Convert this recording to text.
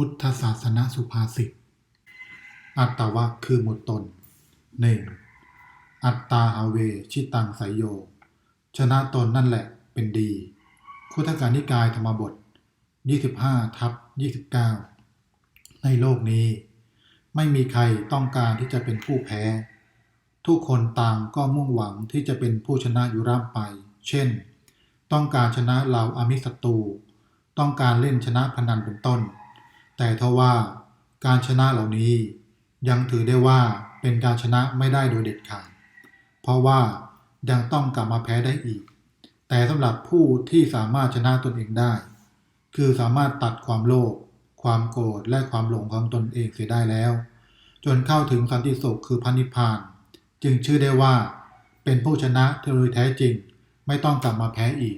พุทธศาสนสุภาษิต อัตตวะคือหมดตนหนึ่งอัตตาอาเวชิตังไสยโย ชนะตนนั่นแหละเป็นดีคุทการนิกายธรรมบท 25ทับ29 ในโลกนี้ ไม่มีใครต้องการที่จะเป็นผู้แพ้ ทุกคนต่างก็มุ่งหวังที่จะเป็นผู้ชนะอยู่ร่ำไป เช่น ต้องการชนะเหล่าอามิสตูต้องการเล่นชนะพนันเป็นต้น แต่ทว่าการชนะเหล่านี้ยังถือได้ว่าเป็นการชนะไม่ได้โดยเด็ดขาด เพราะว่ายังต้องกลับมาแพ้ได้อีก แต่สำหรับผู้ที่สามารถชนะตนเองได้ คือสามารถตัดความโลภ ความโกรธ และความหลงของตนเองเสียได้แล้ว จนเข้าถึงสันติสุขคือพันิพพาน จึงชื่อได้ว่า เป็นผู้ชนะที่โดยแท้จริง ไม่ต้องกลับมาแพ้อีก